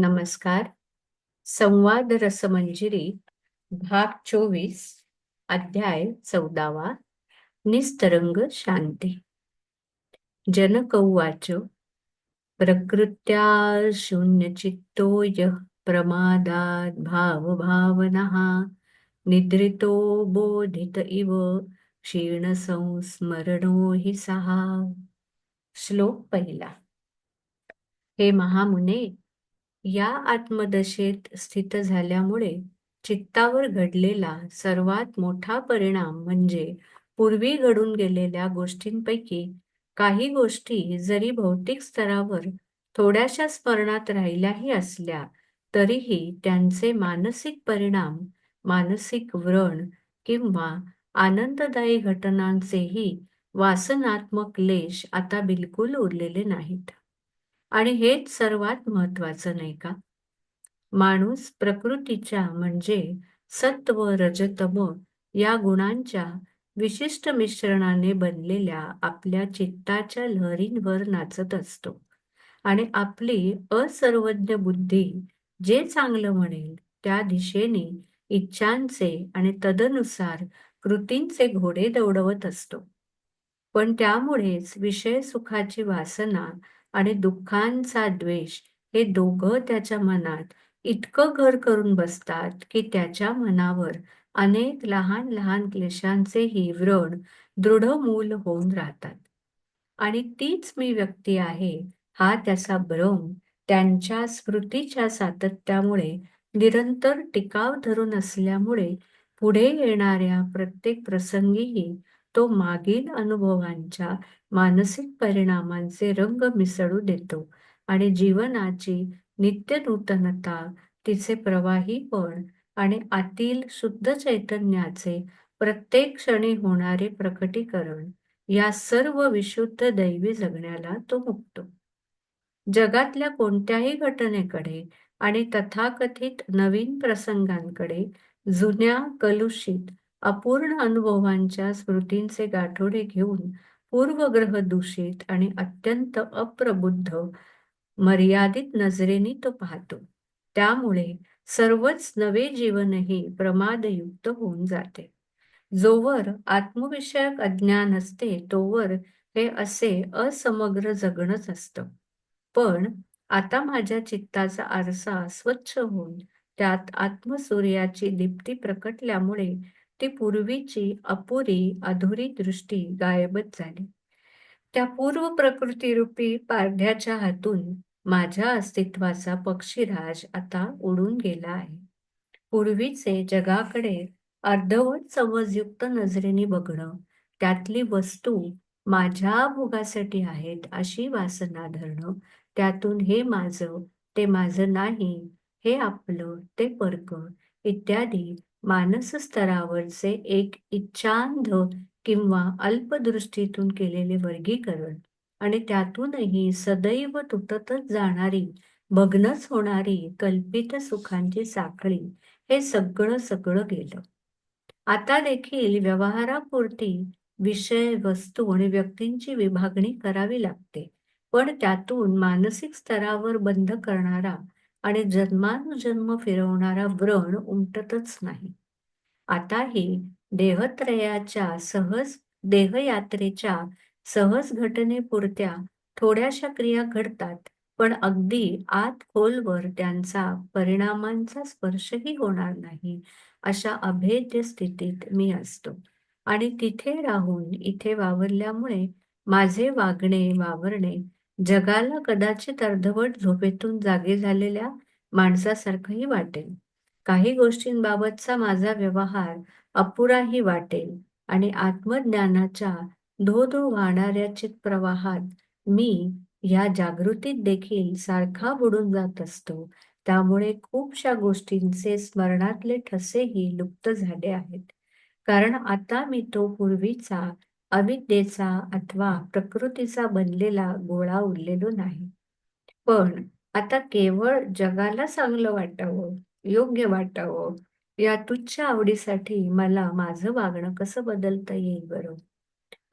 नमस्कार. संवाद रसमंजिरी भाग चोवीस अध्याय चौदावा निस्तरंग शांती. जनक उवाच प्रकृत्या शून्यचित्तो यः प्रमादात् भावभावनः निद्रितो बोधित इव क्षीणसंस्मरणो हि सहा श्लोक पहिला. हे महामुने या आत्मदशेत स्थित झाल्यामुळे चित्तावर घडलेला सर्वात मोठा परिणाम म्हणजे पूर्वी घडून गेलेल्या गोष्टींपैकी काही गोष्टी जरी भौतिक स्तरावर थोड्याशा स्मरणात राहिल्याही असल्या तरीही त्यांचे मानसिक परिणाम मानसिक व्रण किंवा आनंददायी घटनांचेही वासनात्मक लेश आता बिलकुल उरलेले नाहीत. आणि हेच सर्वात महत्वाचं नाही का? माणूस प्रकृतीच्या म्हणजे सत्व रजतम या गुणांच्या विशिष्ट मिश्रणाने बनलेल्या आपल्या चित्ताच्या लहरींवर नाचत असतो. आणि आपली असर्वज्ञ बुद्धी जे चांगलं म्हणेल त्या दिशेने इच्छांचे आणि तदनुसार कृतींचे घोडे दौडवत असतो. पण त्यामुळेच विषय सुखाची वासना आणि दुःखांचा द्वेष हे दोघं त्याच्या मनात इतकं घर करून बसतात की त्याच्या मनावर अनेक लहान लहान क्लेशांचेही व्रण दृढ मूल होऊन राहतात. आणि तीच मी व्यक्ती आहे हा त्याचा भ्रम त्यांच्या स्मृतीच्या सातत्यामुळे निरंतर टिकाव धरून असल्यामुळे पुढे येणाऱ्या प्रत्येक प्रसंगीही तो मागील अनुभवांच्या मानसिक परिणामांचे रंग मिसळू देतो आणि जीवनाची नित्य नूतनता तिचे प्रवाहीपण आणि आतील शुद्ध चैतन्याचे प्रत्येक क्षणी होणारे प्रकटीकरण या सर्व विशुद्ध दैवी जगण्याला तो मुक्तो. जगातल्या कोणत्याही घटनेकडे आणि तथाकथित नवीन प्रसंगांकडे जुन्या कलुषित अपूर्ण अनुभवांच्या स्मृतींचे गाठोडे घेऊन पूर्वग्रह दूषित आणि अत्यंत अप्रबुद्ध मर्यादित नजरेने तो पाहतो. त्यामुळे सर्वच नवे जीवनही प्रमादयुक्त होऊन जाते. जोवर आत्मविषयक अज्ञान असते तोवर हे असे असमग्र जगणच असतं. पण आता माझ्या चित्ताचा आरसा स्वच्छ होऊन त्यात आत्मसूर्याची दीप्ती प्रकटल्यामुळे ती पूर्वीची अपुरी अधुरी दृष्टी गायबच झाली. त्या पूर्व प्रकृतीरूपी पारध्याच्या हातून माझ्या अस्तित्वाचा पक्षीराज आता उडून गेला आहे. पूर्वीचे जगाकडे अर्धवट समजयुक्त नजरेने बघणं त्यातली वस्तू माझ्या भोगासाठी आहेत अशी वासना धरणं त्यातून हे माझं ते माझं नाही हे आपलं ते परक इत्यादी मानस स्तरावरचे एक इच्छांध किंवा अल्पदृष्टीतून केलेले वर्गीकरण आणि त्यातूनही सदैव तुटतच जाणारी भग्नच होणारी कल्पित सुखांची साखळी हे सगळं सगळं गेलं. आता देखील व्यवहारापुरती विषय वस्तू आणि व्यक्तींची विभागणी करावी लागते. पण त्यातून मानसिक स्तरावर बंद करणारा आणि जन्मानुजन्म फिरवणारा व्रण उमटतच नाही. आताही देहत्रयाच्या सहज देहयात्रेच्या सहज घटनेपुरत्या थोड्याशा क्रिया घडतात पण अगदी आत खोलवर त्यांचा परिणामांचा स्पर्शही होणार नाही अशा अभेद्य स्थितीत मी असतो. आणि तिथे राहून इथे वावरल्यामुळे माझे वागणे वावरणे जगाला कदाचित अर्धवट झोपेतून जागे झालेल्या माणसासारखंही वाटेल. काही गोष्टींबाबतचा माझा व्यवहार अपुराही वाटेल आणि आत्मज्ञानाच्या धो धो वाहणाऱ्या चितप्रवाहात मी या जागृतीत देखील सारखा बुडून जात असतो. त्यामुळे खूपशा गोष्टींचे स्मरणातले ठसेही लुप्त झाले आहेत. कारण आता मी तो पूर्वीचा अविद्येचा अथवा प्रकृतीचा बनलेला गोळा उरलेलो नाही. पण आता केवळ जगाला चांगलं वाटावं योग्य वाटावं या तुच्छ आवडीसाठी मला माझं वागणं कसं बदलता येईल बरं?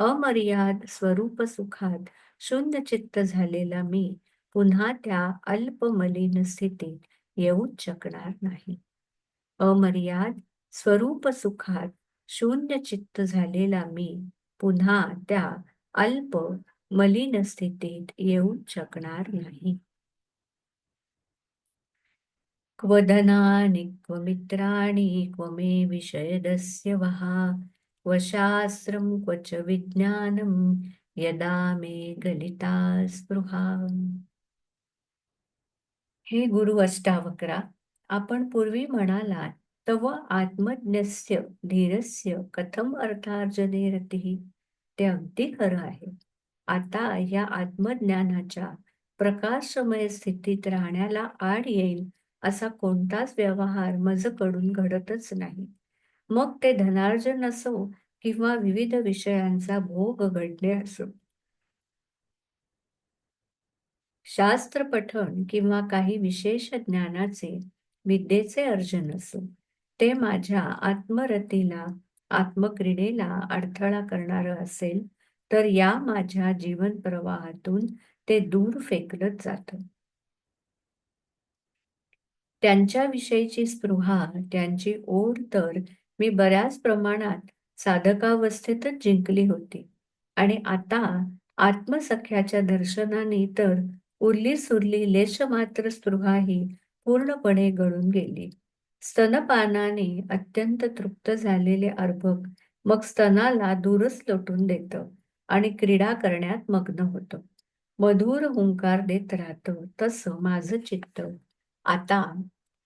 अमर्याद स्वरूप सुखात शून्य चित्त झालेला मी पुन्हा त्या अल्पमलिन स्थितीत येऊच शकणार नाही. अमर्याद स्वरूप सुखात शून्य चित्त झालेला मी पुन्हा त्या अल्प मलिन स्थितीत येऊ शकणार नाही. क्व धनानि क्व मित्राणि क्व मे विषयदस्य वहा क्व शास्त्रं क्व च विज्ञानं यदा मे गलिता स्पृहा. हे गुरु अष्टावक्रा आपण पूर्वी म्हणालात तव आत्मज्ञस्य धीरस्य कथम अर्थार्जने रती ते अगदी खरं आहे. आता या आत्मज्ञानाच्या प्रकाशमय स्थितीत राहण्याला आड येईल असा कोणताच व्यवहार मजकडून घडतच नाही. मग ते धनार्जन असो किंवा विविध विषयांचा भोग घडणे असो. शास्त्र पठण किंवा काही विशेष ज्ञानाचे विद्येचे अर्जन असो. ते माझ्या आत्मरतीला आत्मक्रीडेला अडथळा करणार असेल तर या माझ्या जीवन प्रवाहातून ते दूर फेकलत जात. त्यांच्याविषयीची स्पृहा त्यांची ओढ तर मी बऱ्याच प्रमाणात साधकावस्थेतच जिंकली होती. आणि आता आत्मसख्याच्या दर्शनाने तर उरली सुरली लेश मात्र स्पृहा ही पूर्णपणे गळून गेली. स्तनपानाने अत्यंत तृप्त झालेले अर्भक मग स्तनाला दूरच लोटून देतं आणि क्रीडा करण्यात मग्न होतं. मधुर हुंकार देत राहत तसं माझं चित्त. आता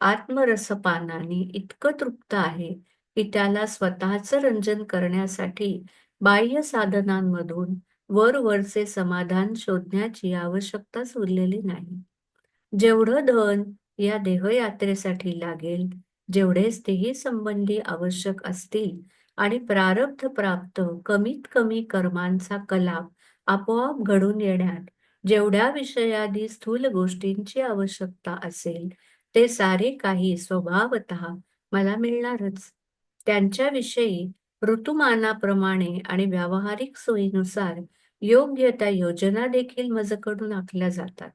आत्मरसपानाने इतकं तृप्त आहे की त्याला स्वतःच रंजन करण्यासाठी बाह्य साधनांमधून वरवरचे समाधान शोधण्याची आवश्यकताच उरलेली नाही. जेवढं धन या देहयात्रेसाठी लागेल जेवढे तेही संबंधी आवश्यक असतील आणि प्रारब्ध प्राप्त कमीत कमी कर्मांचा कलाप आपोआप घडून येण्यात जेवढ्या विषयादी स्थूल गोष्टींची आवश्यकता असेल ते सारे काही स्वभावत मला मिळणारच. त्यांच्याविषयी ऋतुमानाप्रमाणे आणि व्यावहारिक सोयीनुसार योग्य त्या योजना देखील मजकडून आखल्या जातात.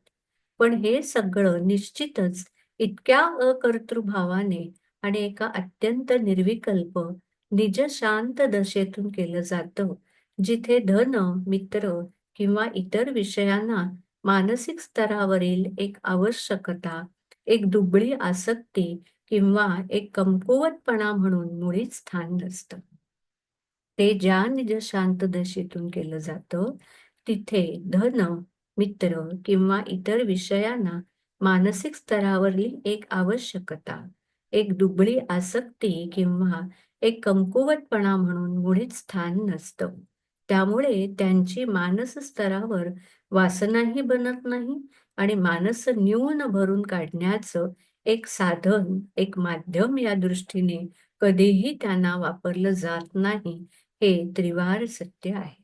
पण हे सगळं निश्चितच इतक्या अकर्तृभावाने आणि एका अत्यंत निर्विकल्प निज शांत दशेतून केलं जातं जिथे धन मित्र किंवा इतर विषयांना मानसिक स्तरावरील एक आवश्यकता एक दुबळी आसक्ती किंवा एक कमकुवतपणा म्हणून मुळीच स्थान नसतं. ते ज्या निज शांत दशेतून केलं जातं तिथे धन मित्र किंवा इतर विषयांना मानसिक स्तरावरील एक आवश्यकता एक दुबळी आसक्ती किंवा एक कमकुवतपणा म्हणून मुळीच स्थान नसतं. त्यामुळे त्यांची मानस स्तरावर वासनाही बनत नाही आणि मानस न्यून भरून काढण्याचं एक साधन एक माध्यम या दृष्टीने कधीही त्यांना वापरलं जात नाही हे त्रिवार सत्य आहे.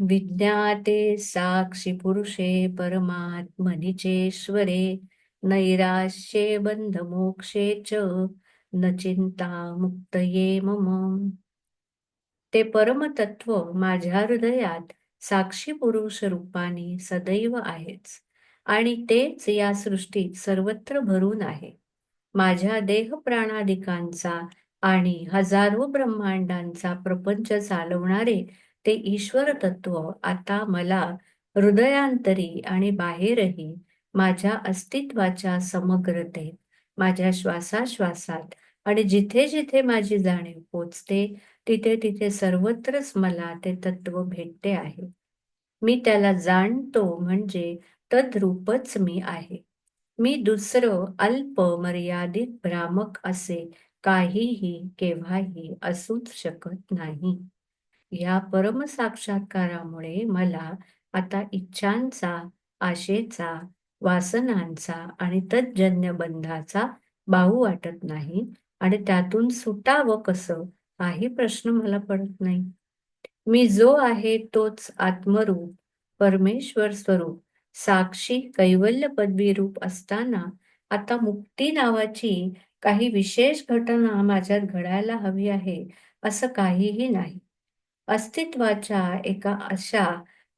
विज्ञाते साक्षी पुरुषे परमात्मनिचेश्वरे नैराश्ये मोक्षे च न चिंता मुक्तये मम. ते परमतत्व माझ्या हृदयात साक्षी पुरुष रूपाने सदैव आहेच आणि तेच या सृष्टीत सर्वत्र भरून आहे. माझ्या देह प्राणादिकांचा आणि हजारो ब्रह्मांडांचा प्रपंच चालवणारे ते ईश्वर तत्व आता मला हृदयांतरी आणि बाहेरही माझ्या अस्तित्वाच्या समग्रतेत माझ्या श्वासाश्वासात आणि जिथे जिथे माझी जाणीव पोचते तिथे तिथे सर्वत्रच मला ते तत्व भेटते आहे. मी त्याला जाणतो म्हणजे तद्रूपच मी आहे. मी दुसरं अल्प मर्यादित भ्रामक असे काहीही केव्हाही असूच शकत नाही. या परमसाक्षात्कारामुळे मला आता इच्छांचा आशेचा वासनांचा आणि तज्जन्य बंधाचा बाहू वाटत नाही आणि त्यातून सुटावं कसं काही प्रश्न मला पडत नाही. मी जो आहे तोच आत्मरूप परमेश्वर स्वरूप साक्षी कैवल्य पदवी रूप असताना आता मुक्ती नावाची काही विशेष घटना माझ्यात घडायला हवी आहे असं काहीही नाही. अस्तित्वाच्या एका अशा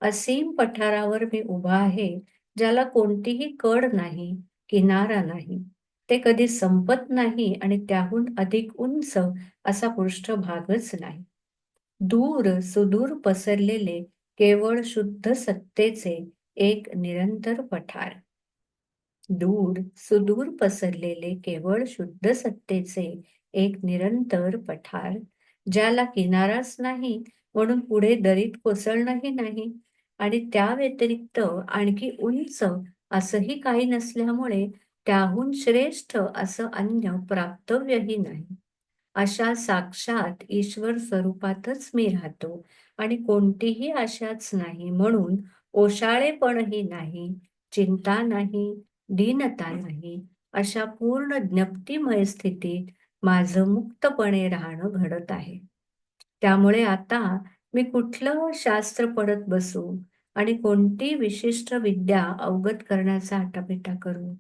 असीम पठारावर मी उभा आहे ज्याला कोणतीही कड नाही किनारा नाही. ते कधी संपत नाही आणि त्याहून अधिक उंच असा पृष्ठभागच नाही. दूर सुदूर पसरलेले केवळ शुद्ध सत्तेचे एक निरंतर पठार. दूर सुदूर पसरलेले केवळ शुद्ध सत्तेचे एक निरंतर पठार ज्याला किनाराच नाही म्हणून पुढे दरीत कोसळणंही नाही. आणि त्या व्यतिरिक्त आणखी उंच असंही काही नसल्यामुळे त्याहून श्रेष्ठ असं अन्य प्राप्तव्यही नाही. अशा साक्षात ईश्वर स्वरूपातच मी राहतो आणि कोणतीही आशाच नाही म्हणून ओशाळेपणही नाही चिंता नाही दीनता नाही अशा पूर्ण ज्ञप्तिमय स्थितीत माझं मुक्तपणे राहणं घडत आहे. त्यामुळे आता मी कुठलं शास्त्र पडत बसू आणि कोणती विशिष्ट विद्या अवगत करण्याचा आटापिटा करू?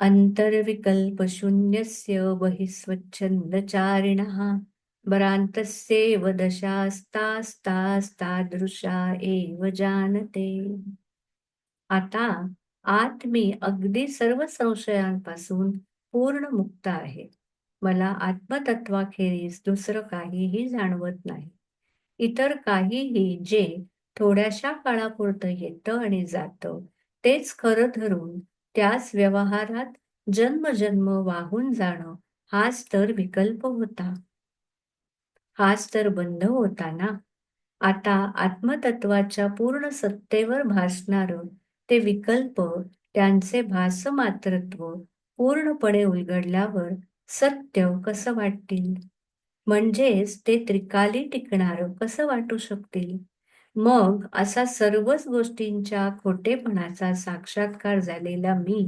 अन्तर्विकल्पशून्यस्य बहिस्वच्छन्दचारिणः वरान्तस्येव दशास्तास्तास्तादृशा एव जानते आता आत मी अगदी सर्व संशयांपासून पूर्ण मुक्त आहे। मला आत्मतत्वाखेरीज दुसरं काहीही जाणवत नाही. इतर काहीही जे थोड्याशा काळापुरतं येतं आणि जातं तेच खरं धरून त्याच व्यवहारात जन्मजन्म वाहून जाणं हाच तर विकल्प होता. हाच तर बंध होता ना? आता आत्मतत्वाच्या पूर्ण सत्तेवर भासणार ते विकल्प त्यांचे भासमात्रत्व पूर्णपणे उलगडल्यावर सत्य कसं वाटतील? म्हणजेच ते त्रिकाली टिकणार कसं वाटू शकतील? मग असा सर्वच गोष्टींच्या खोटेपणाचा साक्षात्कार झालेला मी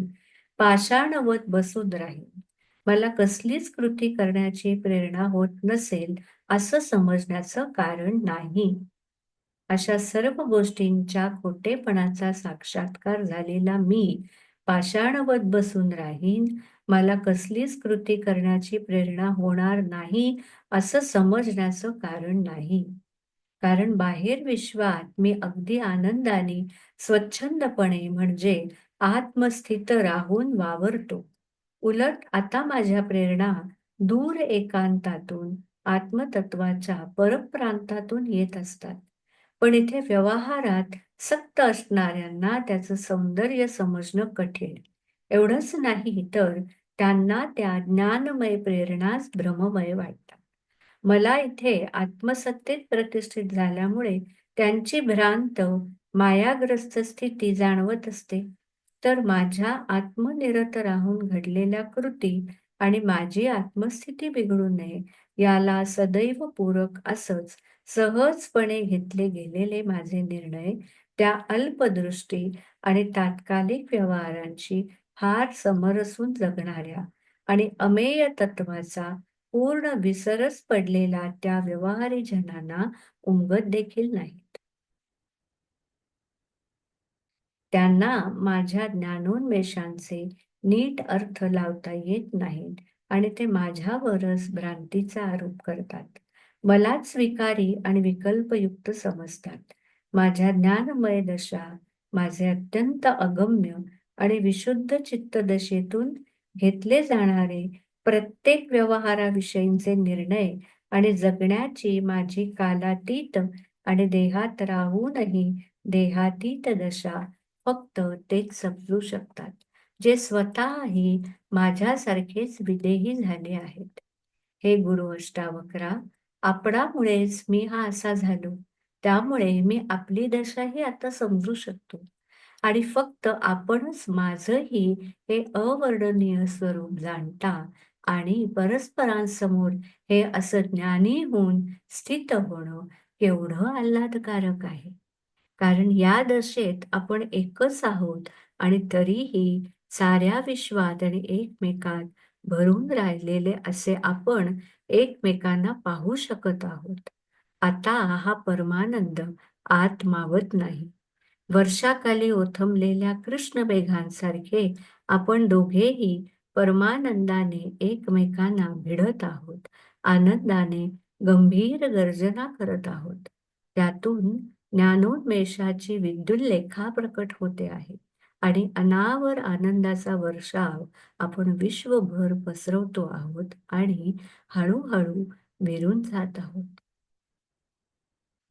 पाषाणवत बसून राहील मला कसलीच कृती करण्याची प्रेरणा होत नसेल असं समजण्याचं कारण नाही. अशा सर्व गोष्टींच्या खोटेपणाचा साक्षात्कार झालेला मी पाषाणवत बसून राहीन. मला कसलीच कृती करण्याची प्रेरणा होणार नाही असं समजण्याचं कारण नाही. कारण बाहेर विश्वात मी अगदी आनंदाने स्वच्छंदपणे म्हणजे आत्मस्थित राहून वावरतो. उलट आता माझ्या प्रेरणा दूर एकांतातून आत्मतत्वाच्या परप्रांतातून येत असतात. पण इथे व्यवहारात सक्त असणाऱ्यांना त्याचं सौंदर्य समजणं कठीण. एवढंच नाही तर त्यांना त्या ज्ञानमय प्रेरणास भ्रममय वाटतात. मला इथे आत्मसत्तेत प्रतिष्ठित झाल्यामुळे त्यांची भ्रांत मायाग्रस्त स्थिती जाणवत असते. तर माझ्या आत्मनिरत राहून घडलेल्या कृती आणि माझी आत्मस्थिती बिघडू नये याला सदैव पूरक असंच सहजपणे घेतले गेलेले माझे निर्णय त्या अल्पदृष्टी आणि तात्कालिक व्यवहारांची फार समरसून जगणाऱ्या आणि अमेय तत्वाचा पूर्ण विसरच पडलेला त्या व्यवहारी जनांना उमगत देखील नाहीत. त्यांना माझ्या ज्ञानोन्मेषांचे नीट अर्थ लावता येत नाहीत आणि ते माझ्यावरच भ्रांतीचा आरोप करतात. मलाच विकारी आणि विकल्पयुक्त समजतात. माझ्या ज्ञानमय दशा माझे अत्यंत अगम्य आणि विशुद्ध चित्तदशेतून घेतले जाणारे प्रत्येक व्यवहाराविषयींचे निर्णय आणि जगण्याची माझी कालातीत आणि देहात राहूनही देहातीत दशा फक्त तेच समजू शकतात जे स्वतःही माझ्यासारखेच विदेही झाले आहेत. हे गुरु अष्टावक्रा आपणामुळेच मी हा असा झालो. त्यामुळे मी आपली दशाही आता समजू शकतो. आणि फक्त आपणच माझंही हे अवर्णनीय स्वरूप जाणता आणि परस्परांसमोर हे असं ज्ञानी होऊन स्थित होणं केवढं आल्हादकारक आहे. कारण या दशेत आपण एकच आहोत आणि तरीही साऱ्या विश्वात आणि एकमेकात भरून राहिलेले असे आपण एकमेकांना पाहू शकत आहोत. आता हा परमानंद आत मावत नाही. वर्षाकाली ओथमलेल्या कृष्ण मेघांसारखे आपण दोघेही परमानंदाने एकमेकांना भिडत आहोत आनंदाने गंभीर गर्जना करत आहोत. त्यातून ज्ञानोन्मेषाची विद्युल्लेखा प्रकट होते आहे आणि अनावर आनंदाचा वर्षाव आपण विश्वभर पसरवतो आहोत आणि हळूहळू विरून जात आहोत.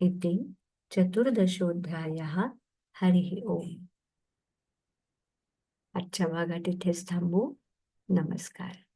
इथे चतुर्दशोध्याय हरिः ओम. आजच्या भागात इथेच थांबू. नमस्कार.